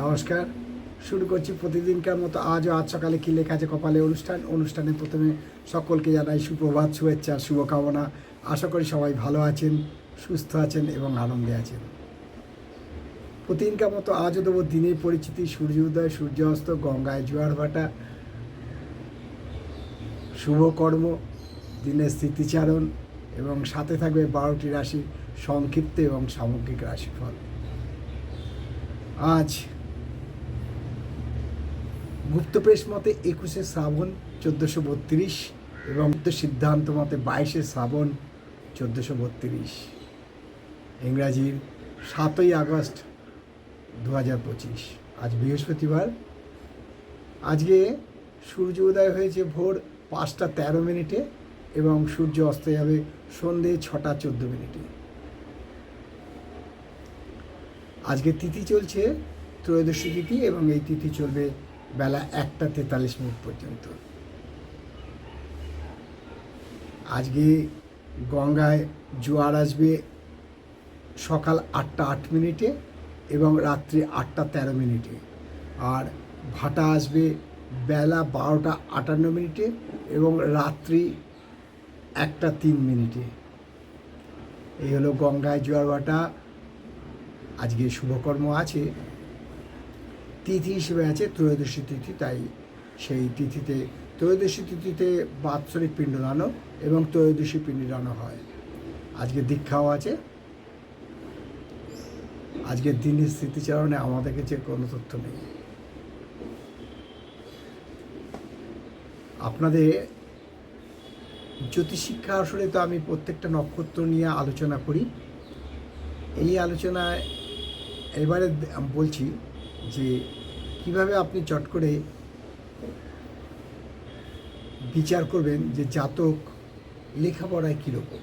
নমস্কার। শুরু করছি প্রতিদিনকার মতো আজও আজ সকালে কী লেখা আছে কপালে অনুষ্ঠান। অনুষ্ঠানে প্রথমে সকলকে জানাই সুপ্রভাত, শুভেচ্ছা শুভকামনা। আশা করি সবাই ভালো আছেন, সুস্থ আছেন এবং আনন্দে আছেন। প্রতিদিনকার মতো আজও দেবো দিনের পরিচিতি। সূর্য উদয়, সূর্য অস্ত, গঙ্গায় জোয়ার ভাটা শুভকর্ম দিনের স্মৃতিচারণ এবং সাথে থাকবে বারোটি রাশি সংক্ষিপ্ত এবং সামগ্রিক রাশিফল। আজ গুপ্তপ্রেস মতে একুশে শ্রাবণ চোদ্দোশো বত্রিশ এবং সিদ্ধান্ত মতে বাইশে শ্রাবণ চোদ্দোশো বত্রিশ। ইংরাজির সাতই আগস্ট দু হাজার পঁচিশ, আজ বৃহস্পতিবার। আজকে সূর্য উদয় হয়েছে ভোর পাঁচটা তেরো মিনিটে এবং সূর্য অস্ত যাবে সন্ধে ছটা চোদ্দ মিনিটে। আজকে তিথি চলছে ত্রয়োদশী তিথি এবং এই তিথি চলবে বেলা একটা তেতাল্লিশ মিনিট পর্যন্ত। আজকে গঙ্গায় জোয়ার আসবে সকাল আটটা আট মিনিটে এবং রাত্রি আটটা তেরো মিনিটে। আর ভাটা আসবে বেলা বারোটা আটান্ন মিনিটে এবং রাত্রি একটা তিন মিনিটে। এই হলো গঙ্গায় জোয়ার ভাটা। আজকে শুভকর্ম আছে। তিথি হিসেবে আছে ত্রয়োদশী তিথি, তাই সেই তিথিতে, ত্রয়োদশী তিথিতে বাৎসরিক পিণ্ডদানও এবং ত্রয়োদশী পিণ্ডদানও হয়। আজকে দীক্ষাও আছে। আজকের দিনের স্মৃতিচারণে আমাদের কাছে কোনো তথ্য নেই। আপনাদের জ্যোতিষিক্ষা আসলে তো আমি প্রত্যেকটা নক্ষত্র নিয়ে আলোচনা করি। এই আলোচনায় এবারে বলছি যে কীভাবে আপনি চট করে বিচার করবেন যে জাতক লেখাপড়ায় কীরকম?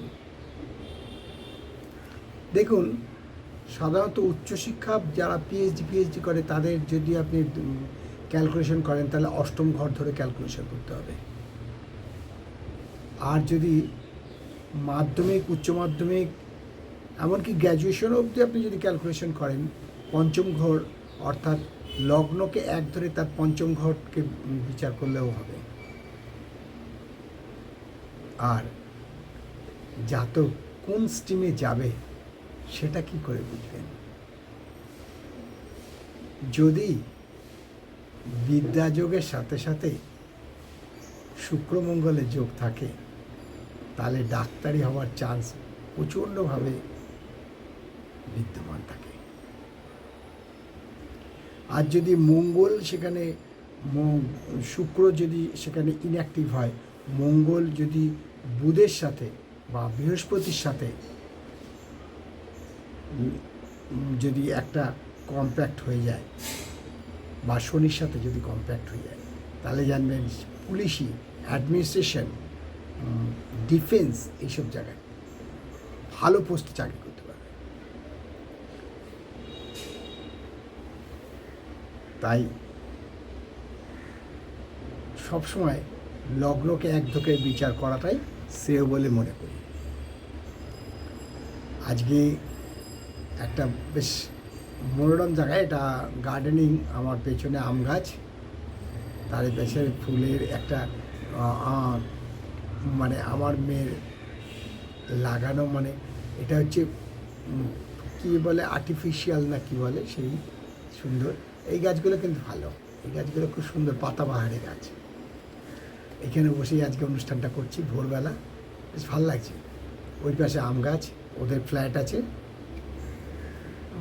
দেখুন, সাধারণত উচ্চশিক্ষা যারা পিএইচডি পিএইচডি করে, তাদের যদি আপনি ক্যালকুলেশন করেন, তাহলে অষ্টম ঘর ধরে ক্যালকুলেশন করতে হবে। আর যদি মাধ্যমিক, উচ্চ মাধ্যমিক, এমনকি গ্র্যাজুয়েশন অবধি আপনি যদি ক্যালকুলেশন করেন, পঞ্চম ঘর অর্থাৎ লগ্নকে এক ধরে তার পঞ্চম ঘরকে বিচার করলেও হবে। আর জাতক কোন স্ট্রিমে যাবে, সেটা কি করে বুঝবেন? যদি বিদ্যাযোগের সাথে সাথে শুক্রমঙ্গলের যোগ থাকে, তাহলে ডাক্তারি হওয়ার চান্স প্রচণ্ডভাবে বিদ্যমান থাকে। আর যদি মঙ্গল সেখানে শুক্র যদি সেখানে ইনঅ্যাক্টিভ হয়, মঙ্গল যদি বুধের সাথে বা বৃহস্পতির সাথে যদি একটা কম্প্যাক্ট হয়ে যায় বা শনির সাথে যদি কম্প্যাক্ট হয়ে যায়, তাহলে জানবেন পুলিশি অ্যাডমিনিস্ট্রেশন ডিফেন্স এইসব জায়গায় ভালো পোস্টে চাকরি করতে পারবে তাই সবসময় লগ্নকে এক ধোকে বিচার করাটাই শ্রেয় বলে মনে করি। আজকে একটা বেশ মনোরম জায়গায় এটা গার্ডেনিং আমার পেছনে আম গাছ, তার পেছনে ফুলের একটা মানে আমার মেয়ের লাগানো মানে এটা হচ্ছে কি বলে আর্টিফিশিয়াল না কি বলে সেই সুন্দর এই গাছগুলো কিন্তু ভালো। এই গাছগুলো খুব সুন্দর পাতাবাহারি গাছ। এখানে বসেই আজকে অনুষ্ঠানটা করছি ভোরবেলা। বেশ ভালো লাগছে। ওই পাশে আম গাছ, ওদের ফ্ল্যাট আছে।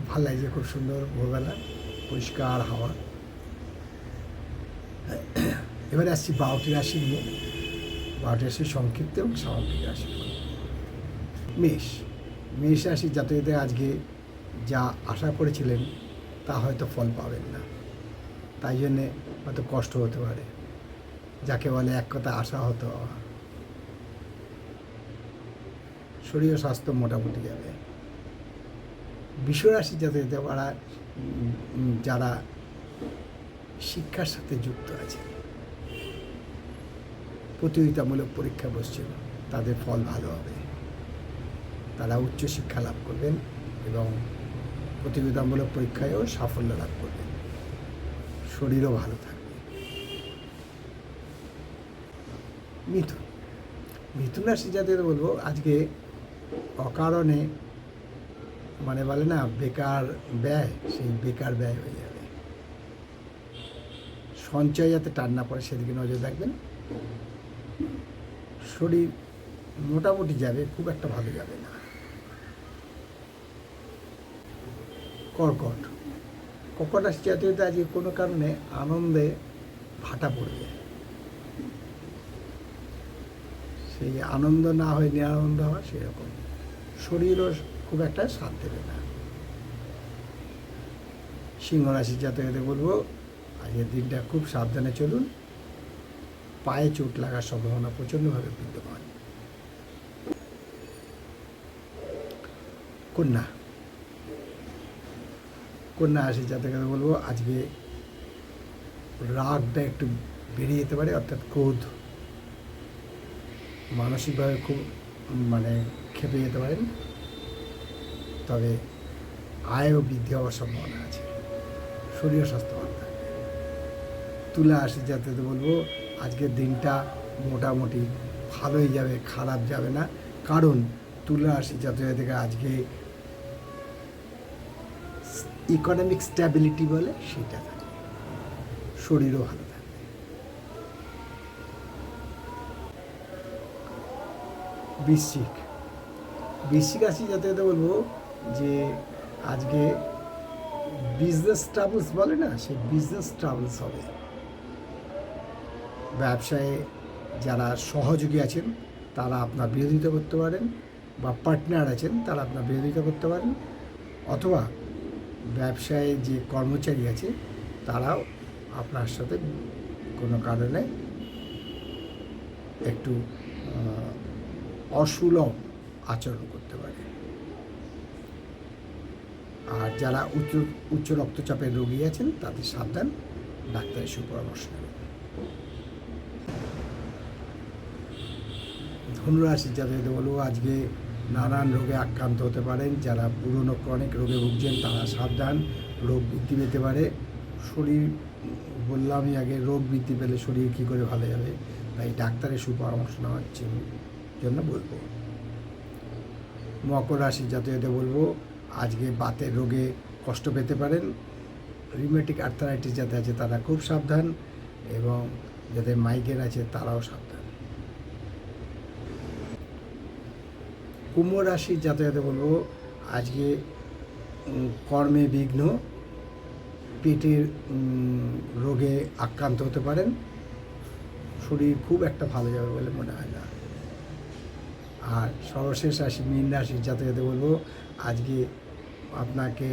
ভালো লাগছে খুব সুন্দর ভোরবেলা, পরিষ্কার হাওয়া। এবারে আসছি বারোটি রাশি নিয়ে। বারোটি রাশি সংক্ষিপ্ত এবং সামগ্রিক রাশি। মেষ। মেষ রাশি জাতকদের আজকে যা আশা করেছিলেন তা হয়তো ফল পাবেন না। তাই জন্যে হয়তো কষ্ট হতে পারে। যাকে বলে এক কথা আশা হতো। শরীর স্বাস্থ্য মোটামুটি যাবে। বিশ্বরাশি যাতে যারা যারা শিক্ষার সাথে যুক্ত আছে প্রতিযোগিতামূলক পরীক্ষা বসছিল তাদের ফল ভালো হবে। তারা উচ্চশিক্ষা লাভ করবেন এবং প্রতিযোগিতামূলক পরীক্ষায়ও সাফল্য লাভ করবে। শরীরও ভালো থাকবে। মিথুন। মিথুন রাশি জাতীয় বলব, আজকে অকারণে মানে বলে না, বেকার ব্যয়, সেই বেকার ব্যয় হয়ে যাবে। সঞ্চয় যাতে টান না পড়ে, সেদিকে নজর রাখবেন। শরীর মোটামুটি যাবে, খুব একটা ভালো যাবে না। কর্কট। কর্কট জাতীয়তে আজকে কোনো কারণে আনন্দে ভাটা পড়বে সেই আনন্দ না হয়ে, নিরানন্দ হয় সেরকম। শরীরও খুব একটা সাথ দেবে না। সিংহ রাশির জাতকদের বলব, আজকের দিনটা খুব সাবধানে চলুন। পায়ে চোট লাগার সম্ভাবনা প্রচণ্ডভাবে বিদ্যমান। কন্যা কন্যা রাশির জাতকদের বলব আজকে রাগটা একটু বেড়ে যেতে পারে, অর্থাৎ ক্রোধ মানসিকভাবে খুব মানে খেপে যেতে পারেন। তবে আয়ও বৃদ্ধি হওয়ার সম্ভাবনা আছে। শরীর স্বাস্থ্য ভালো থাকবে। তুলা আসি, যাতে বলব আজকের দিনটা মোটামুটি ভালোই যাবে, খারাপ যাবে না। কারণ তুলা আসি, যাতে থেকে আজকে ইকোনমিক স্ট্যাবিলিটি বলে সেটা থাকবে শরীরও ভালো থাকবে বৃশ্চিক। বৃশ্চিক রাশি যাতে যাতে বলব যে আজকে বিজনেস ট্রাভেলস বলে না সেই বিজনেস ট্রাভেলস হবে। ব্যবসায়ে যারা সহযোগী আছেন, তারা আপনার বিরোধিতা করতে পারেন বা পার্টনার আছেন, তারা আপনার বিরোধিতা করতে পারেন। অথবা ব্যবসায় যে কর্মচারী আছে, তারাও আপনার সাথে কোনো কারণে একটু অসুলভ আচরণ করতে পারে। আর যারা উচ্চ উচ্চ রক্তচাপের রোগী আছেন, তাদের সাবধান ডাক্তারের সুপরামর্শ নেবেন। ধনুরাশির যাদের বলব, আজকে নানান রোগে আক্রান্ত হতে পারেন, যারা পুরনো ক্রনিক রোগে ভুগছেন তারা সাবধান, রোগ বৃদ্ধি পেতে পারে। শরীর, বললামই আগে, রোগ বৃদ্ধি পেলে শরীর কী করে ভালো যাবে, তাই ডাক্তারের সুপরামর্শ নেওয়ার জন্য- জন্য বলব। মকর রাশির জাতীয়তে বলব, আজকে বাতের রোগে কষ্ট পেতে পারেন। রিমেটিক আর্থারাইটিস যাতে আছে তারা খুব সাবধান, এবং যাদের মাইগ্রেন আছে তারাও সাবধান। কুম্ভ রাশির যাতায়াতে বলব, আজকে কর্মে বিঘ্ন, পেটের রোগে আক্রান্ত হতে পারেন, শরীর খুব একটা ভালো যাবে বলে মনে হয় না। আর সর্বশেষ রাশি, মীন রাশির যাতায়াতে বলব, আজকে আপনাকে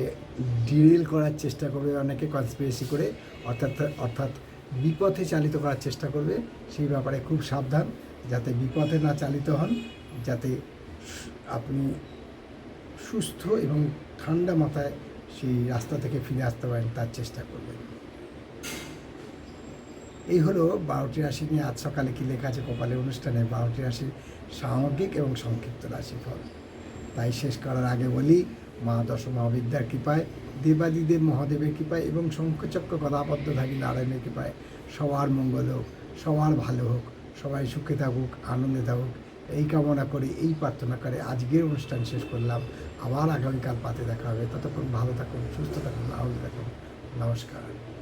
ডিরেল করার চেষ্টা করবে, অনেকে কনস্পিরেসি করে, অর্থাৎ অর্থাৎ বিপথে চালিত করার চেষ্টা করবে, সেই ব্যাপারে খুব সাবধান, যাতে বিপথে না চালিত হন, যাতে আপনি সুস্থ এবং ঠান্ডা মাথায় সেই রাস্তা থেকে ফিরে আসতে পারেন, তার চেষ্টা করবেন। এই হলো বারোটি রাশি নিয়ে আজ সকালে কি লেখা আছে কপালের অনুষ্ঠানে? বারোটি রাশির সামগ্রিক এবং সংক্ষিপ্ত রাশিফল। তাই শেষ করার আগে বলি, মা দশ মহাবিদ্যার কৃপায়, দেবাদিদেব মহাদেবের কৃপায় এবং শঙ্খচক্র থাকি নারায়ণের কৃপায় সবার মঙ্গল হোক, সবার ভালো হোক, সবাই সুখে থাকুক, আনন্দে থাকুক। এই কামনা করে, এই প্রার্থনা করে আজকের অনুষ্ঠান শেষ করলাম। আবার আগামীকাল পাতে দেখা হবে। ততক্ষণ ভালো থাকুন, সুস্থ থাকুন, আহত থাকুন। নমস্কার।